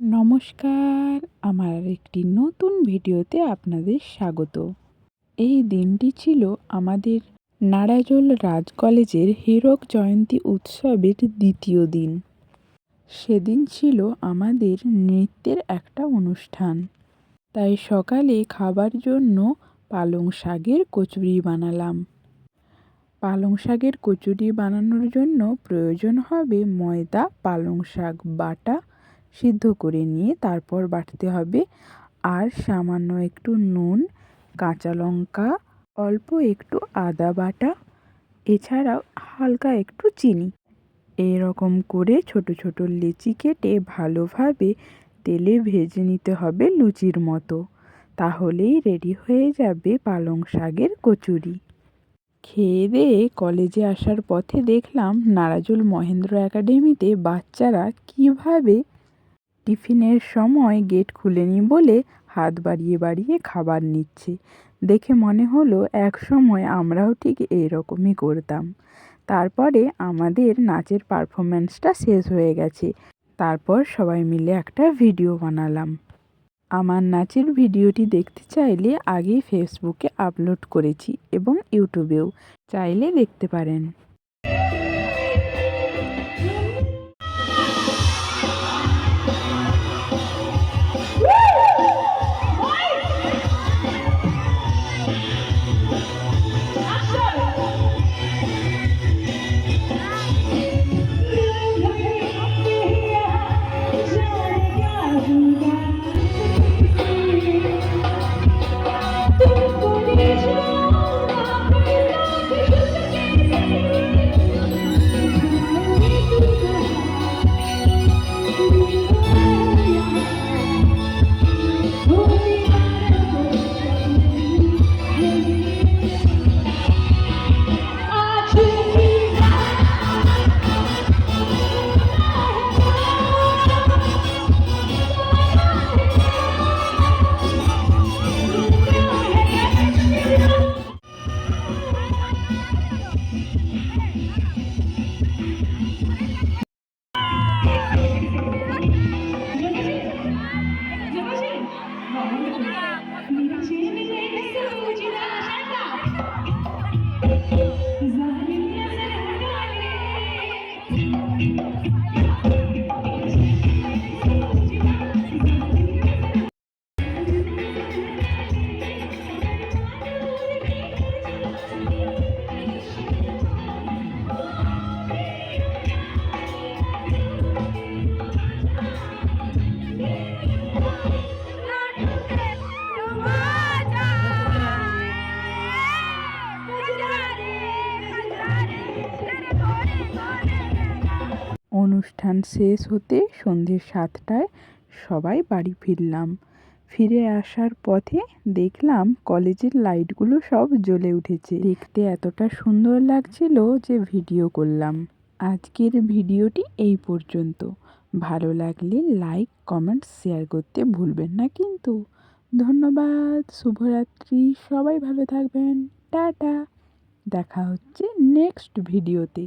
নমস্কার, আমার একটি নতুন ভিডিওতে আপনাদের স্বাগত। এই দিনটি ছিল আমাদের নাড়াজোল রাজ কলেজের হীরক জয়ন্তী উৎসবের দ্বিতীয় দিন। সেদিন ছিল আমাদের নৃত্যের একটা অনুষ্ঠান। তাই সকালে খাবার জন্য পালং শাকের কচুরি বানালাম। পালং শাকের কচুরি বানানোর জন্য প্রয়োজন হবে ময়দা, পালং শাক, বাটা সিদ্ধ করে নিয়ে তারপর বাটতে হবে। আর সামান্য একটু নুন, কাঁচা লঙ্কা, অল্প একটু আদা বাটা, এছাড়াও হালকা একটু চিনি। এরকম করে ছোট ছোট লেচি কেটে ভালোভাবে তেলে ভেজে নিতে হবে লুচির মতো। তাহলেই রেডি হয়ে যাবে পালং শাকের কচুরি। খেয়ে দিয়ে কলেজে আসার পথে দেখলাম নারাজুল মহেন্দ্র একাডেমিতে বাচ্চারা কীভাবে টিফিনের সময় গেট খুলেনি বলে হাত বাড়িয়ে বাড়িয়ে খাবার নিচ্ছে। দেখে মনে হলো এক সময় আমরাও ঠিক এরকমই করতাম। তারপরে আমাদের নাচের পারফরমেন্সটা শেষ হয়ে গেছে। তারপর সবাই মিলে একটা ভিডিও বানালাম। আমার নাচের ভিডিওটি দেখতে চাইলে আগেই ফেসবুকে আপলোড করেছি এবং ইউটিউবেও। চাইলে দেখতে পারেন। অনুষ্ঠান শেষ হতে সন্ধ্যে সাতটায় সবাই বাড়ি ফিরলাম। ফিরে আসার পথে দেখলাম কলেজের লাইটগুলো সব জ্বলে উঠেছে। দেখতে এতটা সুন্দর লাগছিল যে ভিডিও করলাম। আজকের ভিডিওটি এই পর্যন্ত। ভালো লাগলে লাইক, কমেন্ট, শেয়ার করতে ভুলবেন না কিন্তু। ধন্যবাদ, শুভরাত্রি, সবাই ভালো থাকবেন। টাটা। দেখা হচ্ছে নেক্সট ভিডিওতে।